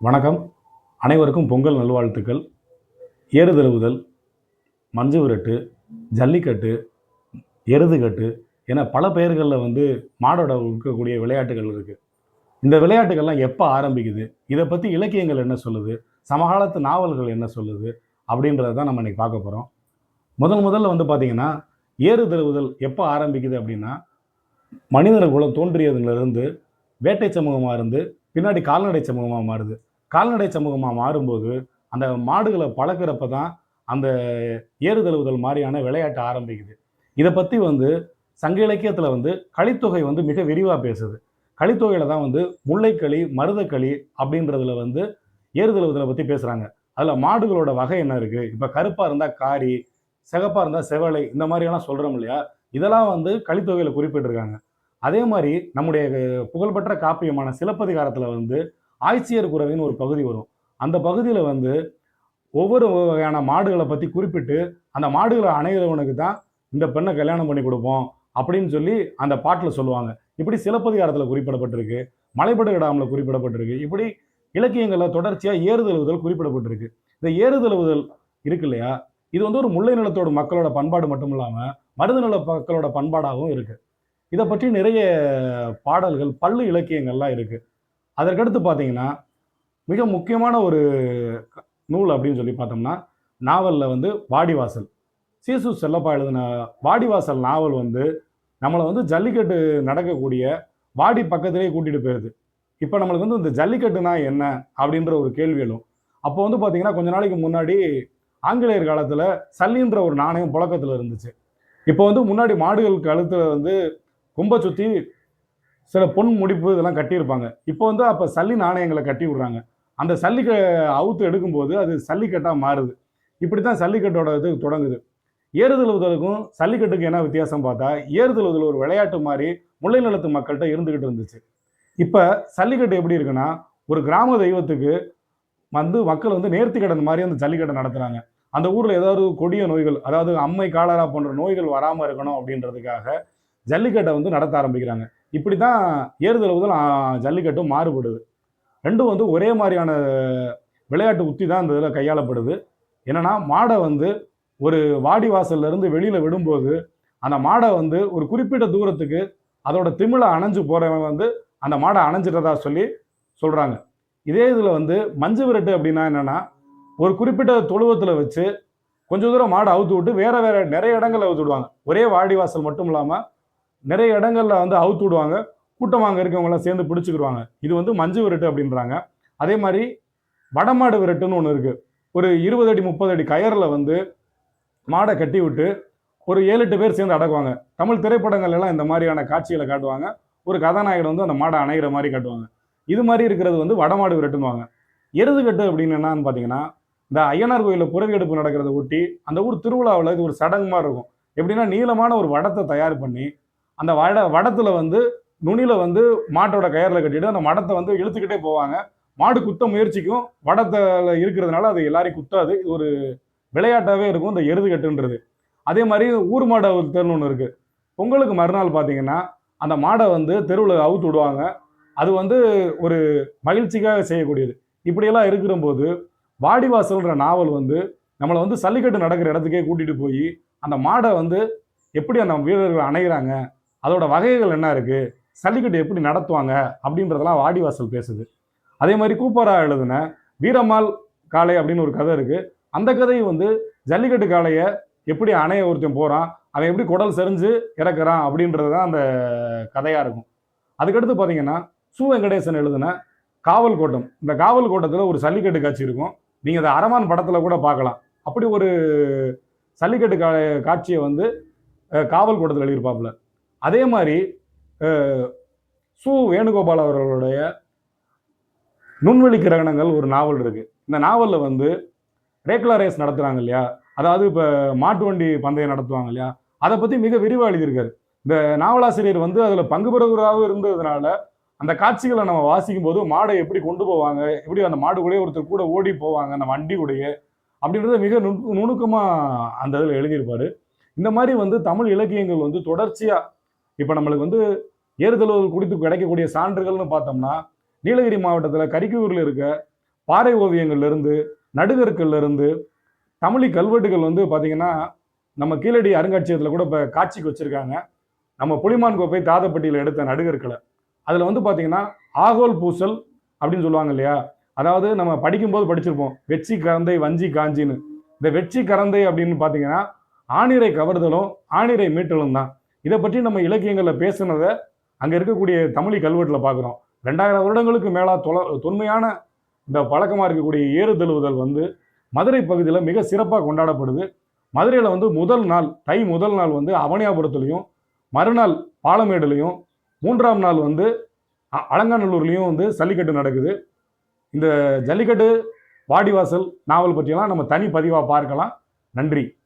வணக்கம். அனைவருக்கும் பொங்கல் நல்வாழ்த்துக்கள். ஏறுதழுவுதல் மஞ்சு விரட்டு ஜல்லிக்கட்டு எருதுகட்டு என பல பெயர்களில் வந்து மாடோட இருக்கக்கூடிய விளையாட்டுகள் இருக்குது இந்த விளையாட்டுகள்லாம் எப்போ ஆரம்பிக்குது? இதை பற்றி இலக்கியங்கள் என்ன சொல்லுது? சமகாலத்து நாவல்கள் என்ன சொல்லுது? அப்படின்றத தான் நம்ம இன்றைக்கி பார்க்க போகிறோம் முதல் முதல்ல வந்து பார்த்திங்கன்னா ஏறுதழுவுதல் எப்போ ஆரம்பிக்குது அப்படின்னா மனிதர் குலம் தோன்றியதுலேருந்து வேட்டை சமூகமாக இருந்து பின்னாடி கால்நடை சமூகமாக மாறுது. கால்நடை சமூகமாக மாறும்போது அந்த மாடுகளை பழக்கிறப்ப தான் அந்த ஏறுதழுவுதல் மாதிரியான விளையாட்டு ஆரம்பிக்குது. இதை பற்றி வந்து சங்க இலக்கியத்தில் வந்து கலித்தொகை வந்து மிக விரிவாக பேசுது. கலித்தொகையில் தான் வந்து முல்லைக்களி மருதக்களி அப்படின்றதுல வந்து ஏறுதழுவுதலை பற்றி பேசுகிறாங்க அதில் மாடுகளோட வகை என்ன இருக்குது இப்போ கருப்பாக இருந்தால் காரி சிகப்பாக இருந்தால் செவலை இந்த மாதிரியெல்லாம் சொல்கிறோம் இல்லையா? இதெல்லாம் வந்து கலித்தொகையில் குறிப்பிட்டிருக்காங்க. அதே மாதிரி நம்முடைய புகழ்பெற்ற காப்பியமான சிலப்பதிகாரத்தில் வந்து ஆய்ச்சியர் குறவின்னு ஒரு பகுதி வரும். அந்த பகுதியில் வந்து ஒவ்வொரு வகையான மாடுகளை பற்றி குறிப்பிட்டு அந்த மாடுகளை அணைகிறவனுக்கு தான் இந்த பெண்ணை கல்யாணம் பண்ணி கொடுப்போம் அப்படின்னு சொல்லி அந்த பாட்டில் சொல்லுவாங்க. இப்படி சிலப்பதிகாரத்தில் குறிப்பிடப்பட்டிருக்கு மலைப்படுகடாமில் குறிப்பிடப்பட்டிருக்கு இப்படி இலக்கியங்களில் தொடர்ச்சியாக ஏறுதழுவுதல் குறிப்பிடப்பட்டிருக்கு. இந்த ஏறுதழுவுதல் இருக்கு இல்லையா? இது வந்து ஒரு முல்லை நிலத்தோட மக்களோட பண்பாடு மட்டும் இல்லாமல் மருத நில மக்களோட பண்பாடாகவும் இருக்குது இதை பற்றி நிறைய பாடல்கள் பள்ளு இலக்கியங்கள்லாம் இருக்குது அதற்கடுத்து பார்த்தீங்கன்னா மிக முக்கியமான ஒரு நூல் அப்படின்னு சொல்லி பார்த்தோம்னா நாவலில் வந்து வாடிவாசல். சீசு செல்லப்பா எழுதின வாடிவாசல் நாவல் வந்து நம்மளை வந்து ஜல்லிக்கட்டு நடக்கக்கூடிய வாடி பக்கத்திலே கூட்டிகிட்டு போயிடுது இப்போ நம்மளுக்கு வந்து இந்த ஜல்லிக்கட்டுனா என்ன அப்படின்ற ஒரு கேள்வி எழும். அப்போ வந்து பார்த்தீங்கன்னா கொஞ்ச நாளைக்கு முன்னாடி ஆங்கிலேயர் காலத்தில் சல்லின்ற ஒரு நாணயம் புழக்கத்தில் இருந்துச்சு. இப்போ வந்து முன்னாடி மாடுகள் கழுத்தில் வந்து கும்பை சுற்றி சில பொன் முடிப்பு இதெல்லாம் கட்டியிருப்பாங்க. இப்போ வந்து அப்போ சல்லி நாணயங்களை கட்டி விடுறாங்க. அந்த சல்லிக்க அவுத்து எடுக்கும்போது அது சல்லிக்கட்டாக மாறுது. இப்படி தான் சல்லிக்கட்டோட இது தொடங்குது. ஏறுதழுவுதலுக்கும் சல்லிக்கட்டுக்கு என்ன வித்தியாசம் பார்த்தா ஏறுதழுவுதல் ஒரு விளையாட்டு மாதிரி முல்லை நிலத்து மக்கள்கிட்ட இருந்துக்கிட்டு இருந்துச்சு. இப்போ சல்லிக்கட்டு எப்படி இருக்குன்னா ஒரு கிராம தெய்வத்துக்கு வந்து மக்கள் வந்து நேர்த்தி கடன் மாதிரி அந்த ஜல்லிக்கட்டை நடத்துகிறாங்க அந்த ஊரில் ஏதாவது கொடிய நோய்கள் அதாவது அம்மை காலரா போன்ற நோய்கள் வராமல் இருக்கணும் அப்படின்றதுக்காக ஜல்லிக்கட்டை வந்து நடத்த ஆரம்பிக்கிறாங்க. இப்படி தான் ஏறுதல் முதல் ஜல்லிக்கட்டும் மாறுபடுது. ரெண்டும் வந்து ஒரே மாதிரியான விளையாட்டு உத்தி தான் இந்த இதில் கையாளப்படுது. என்னென்னா மாடை வந்து ஒரு வாடி வாசல்ல இருந்து வெளியில் விடும்போது அந்த மாடை வந்து ஒரு குறிப்பிட்ட தூரத்துக்கு அதோட திமிழை அணைஞ்சு போகிறவன் வந்து அந்த மாடை அணைஞ்சிட்டதா சொல்லி சொல்கிறாங்க இதே இதில் வந்து மஞ்சு விரட்டு அப்படின்னா என்னென்னா ஒரு குறிப்பிட்ட தொழுவத்தில் வச்சு கொஞ்சம் தூரம் மாடை அவுத்து விட்டு வேறு வேற நிறைய இடங்களில் அவுத்து விடுவாங்க. ஒரே வாடி வாசல் மட்டும் இல்லாமல் நிறைய இடங்கள்ல வந்து அவுத்து விடுவாங்க. கூட்டமாக அங்கே இருக்கவங்களாம் சேர்ந்து பிடிச்சிக்கிடுவாங்க இது வந்து மஞ்சு விரட்டு அப்படின்றாங்க. அதே மாதிரி வடமாடு விரட்டுன்னு ஒன்று இருக்குது ஒரு இருபது அடி முப்பது அடி கயரில் வந்து மாடை கட்டி விட்டு ஒரு ஏழு எட்டு பேர் சேர்ந்து அடக்குவாங்க. தமிழ் திரைப்படங்கள் எல்லாம் இந்த மாதிரியான காட்சிகளை காட்டுவாங்க. ஒரு கதாநாயகன் வந்து அந்த மாடை அணைகிற மாதிரி காட்டுவாங்க. இது மாதிரி இருக்கிறது வந்து வடமாடு விரட்டுன்னுவாங்க. எருதுகட்டு அப்படின்னு என்னன்னு பார்த்தீங்கன்னா இந்த ஐயனார் கோயிலில் புறவி எடுப்பு நடக்கிறத ஒட்டி அந்த ஊர் திருவிழாவில் இது ஒரு சடங்கு மாதிரி இருக்கும். எப்படின்னா நீளமான ஒரு வடத்தை தயார் பண்ணி அந்த வட வடத்தில் வந்து நுனியில வந்து மாட்டோட கயரில் கட்டிட்டு அந்த மடத்தை வந்து இழுத்துக்கிட்டே போவாங்க. மாடு குத்த முயற்சிக்கும். வடத்தில் இருக்கிறதுனால அது எல்லாரையும் குத்தாது. இது ஒரு விளையாட்டாகவே இருக்கும். இந்த எருதுகட்டுன்றது. அதே மாதிரி ஊர் மாடை தெருன்னு ஒன்று இருக்குது பொங்கலுக்கு மறுநாள் பார்த்தீங்கன்னா அந்த மாடை வந்து தெருவில் அவுத்து விடுவாங்க. அது வந்து ஒரு மகிழ்ச்சிக்காக செய்யக்கூடியது. இப்படியெல்லாம் இருக்கிறபோது வாடிவாசல்ன்ற நாவல் வந்து நம்மளை வந்து சல்லிக்கட்டு நடக்கிற இடத்துக்கே கூட்டிகிட்டு போய் அந்த மாடை வந்து எப்படி அந்த வீரர்கள் அணைகிறாங்க அதோட வகைகள் என்ன இருக்குது சல்லிக்கட்டு எப்படி நடத்துவாங்க? அப்படின்றதெல்லாம் வாடிவாசல் பேசுது. அதே மாதிரி கூப்பரா எழுதின வீரம்மாள் காளை அப்படின்னு ஒரு கதை இருக்குது அந்த கதை வந்து ஜல்லிக்கட்டு காளையை எப்படி அணைய ஒருத்தன் போகிறான் அவன் எப்படி குடல் செறிஞ்சு இறக்குறான் அப்படின்றது தான் அந்த கதையாக இருக்கும். அதுக்கடுத்து பார்த்தீங்கன்னா சு. வெங்கடேசன் எழுதின காவல் கோட்டம் இந்த காவல் கோட்டத்தில் ஒரு சல்லிக்கட்டு காட்சி இருக்கும். நீங்கள் அதை அரமான் படத்தில் கூட பார்க்கலாம் அப்படி ஒரு சல்லிக்கட்டு கா காட்சியை வந்து காவல் கோட்டத்தில் எழுதியிருப்பாப்புல. அதே மாதிரி சு வேணுகோபால் அவர்களுடைய நுண்வெளி கிரகணங்கள் ஒரு நாவல் இருக்கு. இந்த நாவலில் வந்து ரேக்லா ரேஸ் நடத்துகிறாங்க இல்லையா? அதாவது இப்போ மாட்டு வண்டி பந்தயம் நடத்துவாங்க இல்லையா? அதை பற்றி மிக விரிவாக எழுதியிருக்காரு. இந்த நாவலாசிரியர் வந்து அதில் பங்கு பெறுவராகவும் இருந்ததுனால அந்த காட்சிகளை நம்ம வாசிக்கும் போது மாடை எப்படி கொண்டு போவாங்க எப்படி அந்த மாடு கூடயே ஒருத்தர் கூட ஓடி போவாங்க அந்த வண்டி கூடயே அப்படின்றத மிக நுணு நுணுக்கமாக அந்த இதில் எழுதியிருப்பாரு. இந்த மாதிரி வந்து தமிழ் இலக்கியங்கள் வந்து தொடர்ச்சியாக இப்போ நம்மளுக்கு வந்து ஏறுதழுவல் குறித்து கிடைக்கக்கூடிய சான்றுகள்னு பார்த்தோம்னா நீலகிரி மாவட்டத்தில் கரிக்கூரில் இருக்க பாறை ஓவியங்கள்லேருந்து இருந்து தமிழி கல்வெட்டுகள் வந்து பார்த்தீங்கன்னா நம்ம கீழடி அருங்காட்சியகத்தில் கூட இப்போ காட்சிக்கு வச்சிருக்காங்க. நம்ம புளிமான் கோப்பை தாதப்பட்டியில் எடுத்த நடுகற்களை அதில் வந்து பார்த்தீங்கன்னா ஆகோல் பூசல் அப்படின்னு சொல்லுவாங்க இல்லையா? அதாவது நம்ம படிக்கும்போது படிச்சிருப்போம் வெச்சி கரந்தை வஞ்சி காஞ்சின்னு. இந்த வெச்சி கரந்தை அப்படின்னு பார்த்தீங்கன்னா ஆணிரை கவர்தலும் ஆணிரை மீட்டலும் தான். இதை பற்றி நம்ம இலக்கியங்களில் பேசுனதை அங்கே இருக்கக்கூடிய தமிழி கல்வெட்டில் பார்க்குறோம் ரெண்டாயிரம் வருடங்களுக்கு மேலாக தொல தொன்மையான இந்த பழக்கமாக இருக்கக்கூடிய ஏறுதழுவுதல் வந்து மதுரை பகுதியில் மிக சிறப்பாக கொண்டாடப்படுது. மதுரையில் வந்து முதல் நாள் தை முதல் நாள் வந்து அவனியாபுரத்துலேயும் மறுநாள் பாலமேடுலையும் மூன்றாம் நாள் வந்து அ- அலங்காநல்லூர்லேயும் வந்து ஜல்லிக்கட்டு நடக்குது. இந்த ஜல்லிக்கட்டு வாடிவாசல் நாவல் பற்றியெல்லாம் நம்ம தனி பதிவாக பார்க்கலாம். நன்றி.